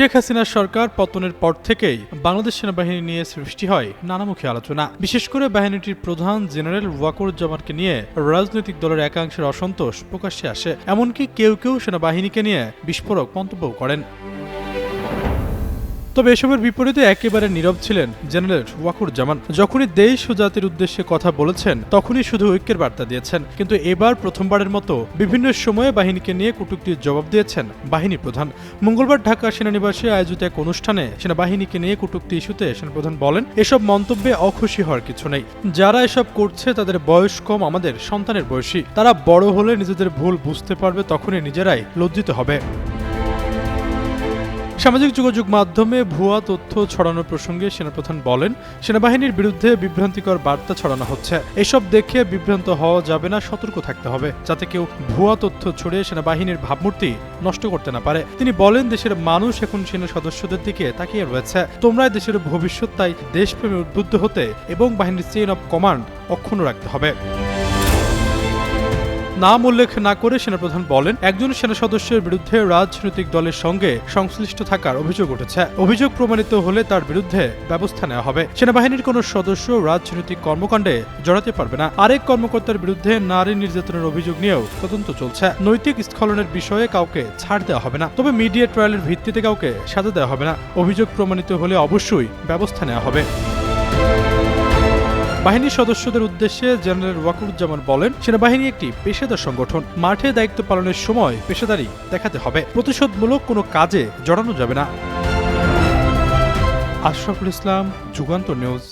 শেখ হাসিনার সরকার পতনের পর থেকেই বাংলাদেশ সেনাবাহিনী নিয়ে সৃষ্টি হয় নানামুখী আলোচনা। বিশেষ করে বাহিনীটির প্রধান জেনারেল ওয়াকুরুজ্জামানকে নিয়ে রাজনৈতিক দলের একাংশের অসন্তোষ প্রকাশ্যে আসে। এমনকি কেউ কেউ সেনাবাহিনীকে নিয়ে বিস্ফোরক মন্তব্য করেন। তবে এসবের বিপরীতে একেবারে নীরব ছিলেন জেনারেল ওয়াকুর জামান যখনই দেশ ও জাতির উদ্দেশ্যে কথা বলেছেন, তখনই শুধু ঐক্যের বার্তা দিয়েছেন। কিন্তু এবার প্রথমবারের মতো বিভিন্ন সময়ে বাহিনীকে নিয়ে কটূক্তির জবাব দিয়েছেন বাহিনী প্রধান। মঙ্গলবার ঢাকা সেনানিবাসে আয়োজিত এক অনুষ্ঠানে সেনাবাহিনীকে নিয়ে কটূক্তি ইস্যুতে সেনাপ্রধান বলেন, এসব মন্তব্যে অখুশি হওয়ার কিছু নেই। যারা এসব করছে, তাদের বয়স কম, আমাদের সন্তানের বয়সী। তারা বড় হলে নিজেদের ভুল বুঝতে পারবে, তখনই নিজেরাই লজ্জিত হবে। সামাজিক যোগাযোগ মাধ্যমে ভুয়া তথ্য ছড়ানোর প্রসঙ্গে সেনাপ্রধান বলেন, সেনাবাহিনীর বিরুদ্ধে বিভ্রান্তিকর বার্তা ছড়ানো হচ্ছে। এসব দেখে বিভ্রান্ত হওয়া যাবে না, সতর্ক থাকতে হবে, যাতে কেউ ভুয়া তথ্য ছড়িয়ে সেনাবাহিনীর ভাবমূর্তি নষ্ট করতে না পারে। তিনি বলেন, দেশের মানুষ এখন সেনা সদস্যদের দিকে তাকিয়ে রয়েছে। তোমরাই দেশের ভবিষ্যৎ তাই দেশপ্রেমে উদ্বুদ্ধ হতে এবং বাহিনীর চেইন অব কমান্ড অক্ষুণ্ণ রাখতে হবে। নাম উল্লেখ না করে সেনাপ্রধান বলেন, একজন সেনা সদস্যের বিরুদ্ধে রাজনৈতিক দলের সঙ্গে সংশ্লিষ্ট থাকার অভিযোগ উঠেছে। অভিযোগ প্রমাণিত হলে তার বিরুদ্ধে ব্যবস্থা নেওয়া হবে। সেনাবাহিনীর কোনো সদস্য রাজনৈতিক কর্মকাণ্ডে জড়াতে পারবে না। আরেক কর্মকর্তার বিরুদ্ধে নারী নির্যাতনের অভিযোগ নিয়েও তদন্ত চলছে। নৈতিক স্খলনের বিষয়ে কাউকে ছাড় দেওয়া হবে না। তবে মিডিয়া ট্রায়ালের ভিত্তিতে কাউকে সাজা দেওয়া হবে না। অভিযোগ প্রমাণিত হলে অবশ্যই ব্যবস্থা নেওয়া হবে। বাহিনীর সদস্যদের উদ্দেশ্যে জেনারেল ওয়াকুরুজ্জামান বলেন, সেনাবাহিনী একটি পেশাদার সংগঠন। মাঠে দায়িত্ব পালনের সময় পেশাদারি দেখাতে হবে। প্রতিশোধমূলক কোনো কাজে জড়ানো যাবে না। আশরাফুল ইসলাম যুগান্ত নিউজ।